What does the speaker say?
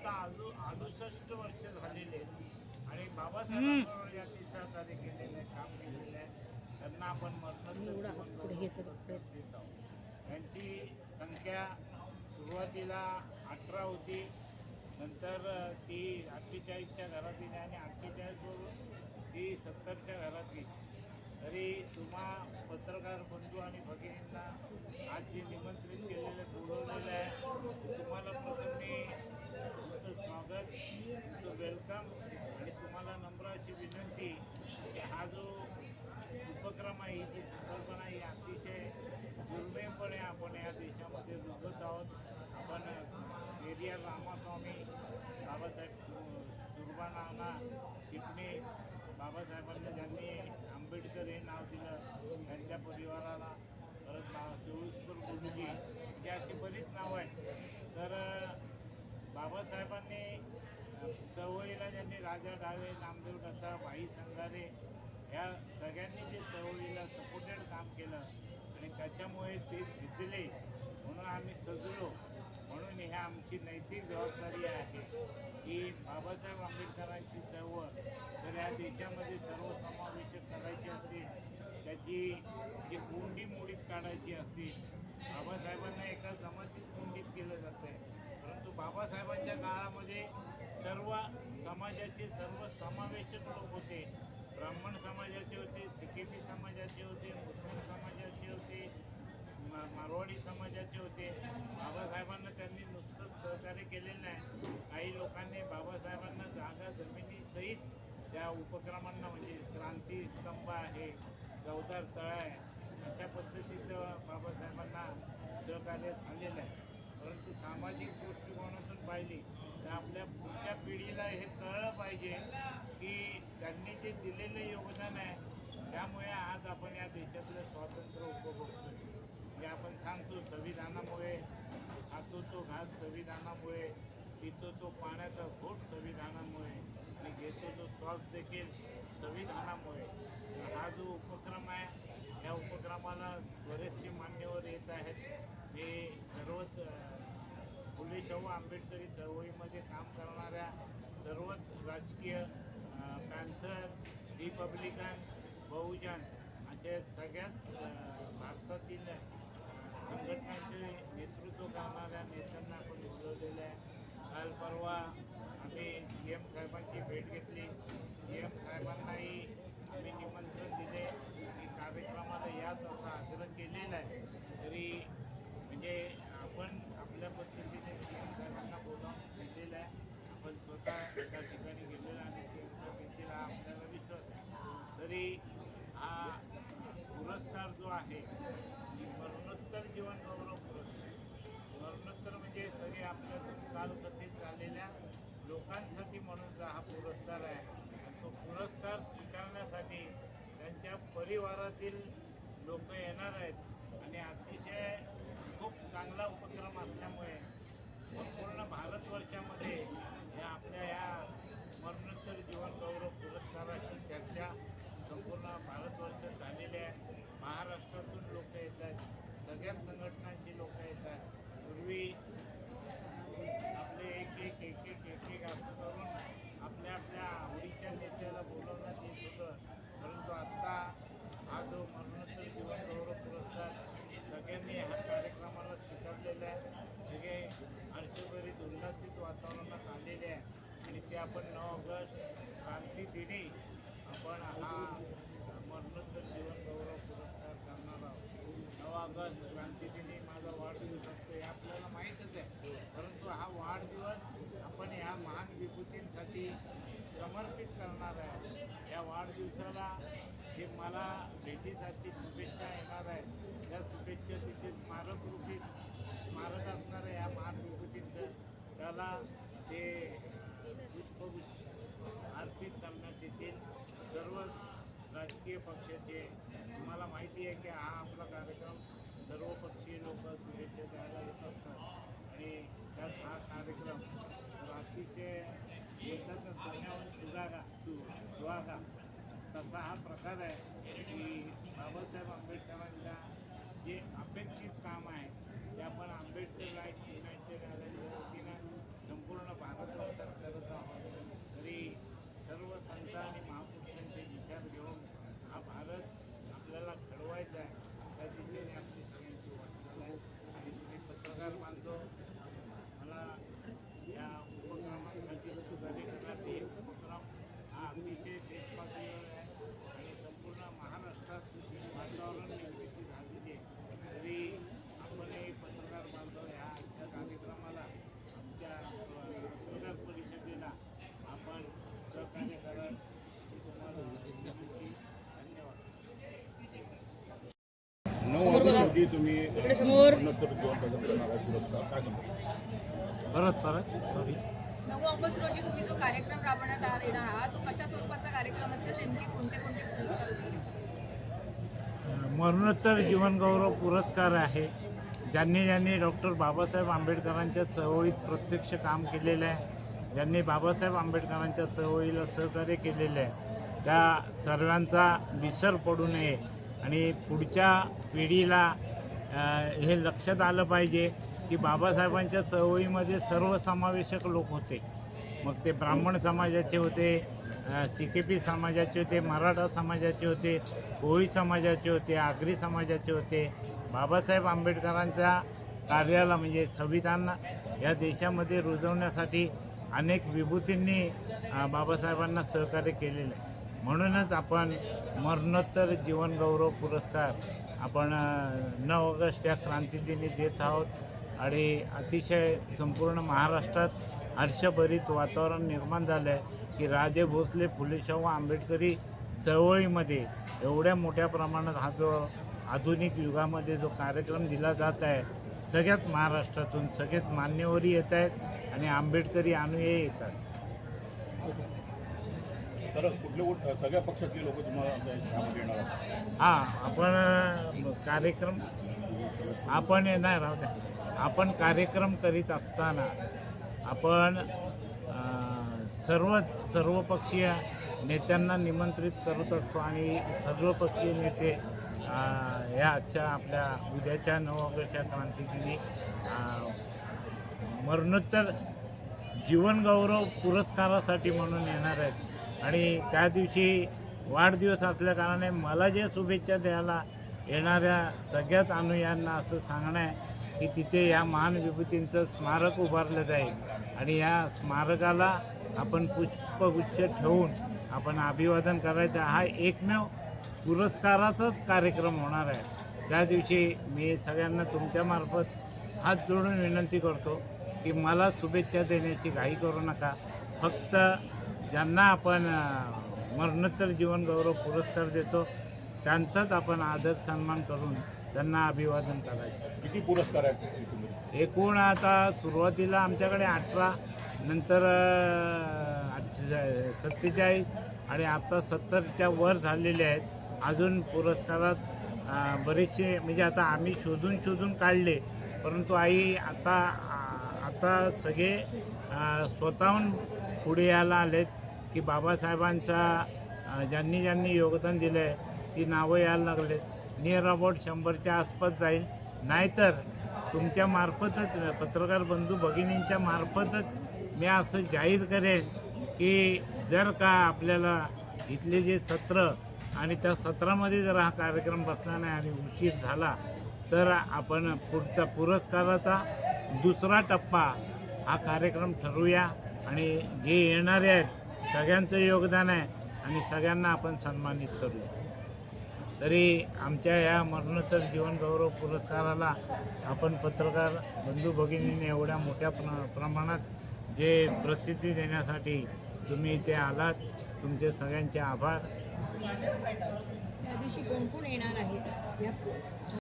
आता अजून अडुसष्ट वर्ष झालेले आणि यांनी सहकार्य केलेलं आहे काम केलेलं. आहे त्यांना आपण. देत आहोत. यांची संख्या सुरुवातीला अठरा होती. नंतर ती अठ्ठेचाळीसच्या घरात गेली आणि अठ्ठेचाळीसवरून ती सत्तरच्या घरात गेली. तरी तुम्हा पत्रकार बंधू आणि भगिनींना आज जे निमंत्रित केलेलं बोलवलेलं आहे. तुम्हाला प्रथम मी तुमचं स्वागत तुमचं वेलकम आणि तुम्हाला नम्र अशी विनंती की हा जो उपक्रम आहे जी संकल्पना ही अतिशय दुर्मिळपणे आपण या देशामध्ये रुजत आहोत. आपण एरिया रामास्वामी बाबासाहेब सुरबानाना टिपणे बाबासाहेबांनी ज्यांनी आंबेडकर हे नाव दिलं त्यांच्या परिवाराला परत नाव चोळीसकर गुरुजी ही अशी बरीच नावं आहेत. तर बाबासाहेबांनी चवळीला चळवळीला ज्यांनी राजा डावे नामदेव डसा भाई संगारे ह्या सगळ्यांनी जे चळवळीला सपोर्टेड काम केलं आणि त्याच्यामुळे ते झिजले म्हणून आम्ही सजलो. म्हणून ही आमची नैतिक जबाबदारी आहे की बाबासाहेब आंबेडकरांची चळवळ जर या देशामध्ये सर्वसमावेशक करायची असेल त्याची जी कोंडी मोडीत काढायची असेल बाबासाहेबांना एका जमातीत कोंडीत केलं जातं आहे बाबासाहेबांच्या काळामध्ये सर्व समाजाचे सर्व समावेशक लोक होते. ब्राह्मण समाजाचे होते सिकेबी समाजाचे होते मुस्लिम समाजाचे होते मा- मारवाडी समाजाचे होते. बाबासाहेबांना त्यांनी नुसतंच सहकार्य केलेलं नाही. काही लोकांनी बाबासाहेबांना जागा जमिनीसहित त्या उपक्रमांना म्हणजे क्रांती स्तंभ आहे चौदार तळ आहे अशा पद्धतीचं बाबासाहेबांना सहकार्य झालेलं आहे. परंतु सामाजिक दृष्टिकोनातून पाहिली तर आपल्या पुढच्या पिढीला हे कळलं पाहिजे की त्यांनी जे दिलेलं योगदान आहे त्यामुळे आज आपण या देशातलं स्वातंत्र्य उपभोगतो. जे आपण सांगतो संविधानामुळे खातो तो घात संविधानामुळे पितो तो पाण्याचा घोट संविधानामुळे आणि घेतो तो श्वास देखील संविधानामुळे. हा जो उपक्रम आहे या उपक्रमाला बरेचसे मान्यवर येत आहेत. हे सर्वच अ, फुले शाहू आंबेडकरी चळवळीमध्ये काम करणाऱ्या सर्वच राजकीय पॅन्थर रिपब्लिकन बहुजन असे सगळ्याच भारतातील संघटनांचे नेतृत्व करणाऱ्या नेत्यांना आपण बोलवलेलं आहे. काल परवा आम्ही सी एम साहेबांची भेट घेतली. सी एम साहेबांनाही आम्ही निमंत्रण दिले. कार्यक्रमाला याच असा आग्रह केलेला आहे. तरी म्हणजे आपण आपल्या पद्धतीने सी साहेबांना बोलावून घेतलेलं आहे. आपण स्वतः एका ठिकाणी गेलेला आणि सी भेटीला आपल्याला विश्वास आहे. तरी हा पुरस्कार जो आहे मरणोत्तर जीवन गौरव पुरस्कार मरणोत्तर म्हणजे सगळे आपल्या कालकथेत झालेल्या लोकांसाठी म्हणूनचा हा पुरस्कार आहे तो पुरस्कार स्वीकारण्यासाठी त्यांच्या परिवारातील लोक येणार आहेत आणि अतिशय खूप चांगला उपक्रम असल्यामुळे संपूर्ण भारतवर्षामध्ये या आपल्या या मरणोत्तर जीवन गौरव पुरस्काराची चर्चा संपूर्ण भारतवर्षात झालेली आहे महाराष्ट्रातून लोक येत आहेत. सगळ्याच संघटनांची लोक येत आहेत पूर्वी आपले एक एक एक एक एक एक असं करून आपल्या आपल्या आवडीच्या नेत्याला बोलवण्यात येत होतं परंतु आत्ता हा जो मरणोत्तर जीवन गौरव पुरस्कार सगळ्यांनी ह्या कार्यक्रमाला स्वीकारलेला आहे सगळे हर्षभरीत उल्हासित वातावरणात आलेले आहे आणि ते आपण नऊ ऑगस्ट क्रांती दिनी आपण हा मरणोत्तर जीवन गौरव पुरस्कार करणार आहोत. नऊ ऑगस्ट क्रांतीदिनी माझा वाढदिवस असतो हे आपल्याला माहीतच आहे. परंतु हा वाढदिवस आपण ह्या महान विभूतींसाठी समर्पित करणार आहे. या वाढदिवसाला जे मला भेटीसाठी शुभेच्छा येणार आहेत. त्या शुभेच्छा तिथे स्मारक रूपी स्मारक असणार आहे या महान विभूतींचं. त्याला ते पुष्पगुच्छ अर्पित करण्यात येतील सर्व राजकीय पक्षाचे तुम्हाला माहिती आहे की हा आपला कार्यक्रम सर्वपक्षीय लोक शुभेच्छा द्यायला येत असतात. आणि त्यात हा कार्यक्रम अतिशय येताचा सोन्याहून सुधागा सु सुहागा तसा हा प्रकार आहे की बाबासाहेब आंबेडकरांच्या जे अपेक्षित काम आहे ते आपण आंबेडकर about. काय सांगता? परत परत सॉरी नऊ ऑगस्ट रोजी तुम्ही जो कार्यक्रम राबवण्यात आ- येणार आहात तो कशा स्वरूपाचा कार्यक्रम असेल? नेमके कोणते कोणते पुरस्कार असतील? मरणोत्तर जीवनगौरव पुरस्कार आहे. ज्यांनी ज्यांनी डॉक्टर बाबासाहेब आंबेडकरांच्या चळवळीत प्रत्यक्ष काम केलेलं आहे ज्यांनी बाबासाहेब आंबेडकरांच्या चळवळीला सहकार्य केलेलं आहे त्या सर्वांचा विसर पडू नये. आणि पुढच्या पिढीला हे लक्षात आलं पाहिजे की बाबासाहेबांच्या चळवळीमध्ये सर्वसमावेशक लोक होते. मग ते ब्राह्मण समाजाचे होते सी के पी समाजाचे होते मराठा समाजाचे होते कोळी समाजाचे होते आगरी समाजाचे होते. बाबासाहेब आंबेडकरांच्या कार्याला म्हणजे संविधान या देशामध्ये रुजवण्यासाठी अनेक विभूतींनी बाबासाहेबांना सहकार्य केलेलं आहे. म्हणूनच आपण मरणोत्तर जीवनगौरव पुरस्कार आपण नऊ ऑगस्ट या क्रांतीदिनी देत आहोत. आणि अतिशय संपूर्ण महाराष्ट्रात हर्षभरीत वातावरण निर्माण झालं आहे की राजे भोसले फुलेशाहू आंबेडकरी चळवळीमध्ये एवढ्या मोठ्या प्रमाणात हा जो आधुनिक युगामध्ये जो कार्यक्रम दिला जात आहे सगळ्याच महाराष्ट्रातून सगळेच मान्यवरी येत आहेत आणि आंबेडकरी अनुयायी येतात. तर कुठले सगळ्या पक्षातले लोक तुम्हाला येणार हां आपण कार्यक्रम आपण नाही राहू द्या. आपण कार्यक्रम करीत असताना आपण सर्व सर्वपक्षीय नेत्यांना निमंत्रित करत असतो आणि सर्वपक्षीय नेते या आजच्या आपल्या उद्याच्या नऊ ऑगस्टच्या क्रांतीदिनी मरणोत्तर जीवनगौरव पुरस्कारासाठी म्हणून येणार आहेत. आणि त्या दिवशी वाढदिवस असल्याकारणाने मला जे शुभेच्छा द्यायला येणाऱ्या सगळ्याच अनुयांना असं सांगणं आहे की तिथे या महान विभूतींचं स्मारक उभारलं जाईल आणि या स्मारकाला आपण पुष्पगुच्छ ठेवून आपण अभिवादन करायचं. हा एकमेव पुरस्काराचाच कार्यक्रम होणार आहे. त्या दिवशी मी सगळ्यांना तुमच्यामार्फत हात जोडून विनंती करतो की मला शुभेच्छा देण्याची घाई करू नका. फक्त ज्यांना आपण मरणोत्तर जीवनगौरव पुरस्कार देतो त्यांचाच आपण आदर सन्मान करून त्यांना अभिवादन करायचं. किती पुरस्कार आहेत? एकूण आता सुरुवातीला आमच्याकडे अठरा नंतर सत्तेचाळीस आणि आता सत्तरच्या वर झालेले आहेत. अजून पुरस्कारात बरेचसे म्हणजे आता आम्ही शोधून शोधून काढले परंतु आई आता आता सगळे स्वतःहून पुढे यायला आलेत. की बाबासाहेबांचा ज्यांनी ज्यांनी योगदान दिलं आहे ती नावं यायला लागले. नियर अबाउट शंभरच्या आसपास जाईल. नाहीतर तुमच्या मार्फतच पत्रकार बंधू भगिनींच्या मार्फतच मी असं जाहीर करेन की जर का आपल्याला इथले जे सत्र आणि त्या सत्रामध्ये जर हा कार्यक्रम बसला नाही आणि उशीर झाला तर आपण पुढचा पुरस्काराचा दुसरा टप्पा हा कार्यक्रम ठरवूया आणि जे येणारे आहेत सगळ्यांचं योगदान आहे आणि सगळ्यांना आपण सन्मानित करू. तरी आमच्या या मरणोत्तर जीवनगौरव पुरस्काराला आपण पत्रकार बंधू भगिनीने एवढ्या मोठ्या प्र प्रमाणात जे प्रसिद्धी देण्यासाठी तुम्ही इथे आलात तुमचे सगळ्यांचे आभार. त्या दिवशी कोण कोण येणार आहेत?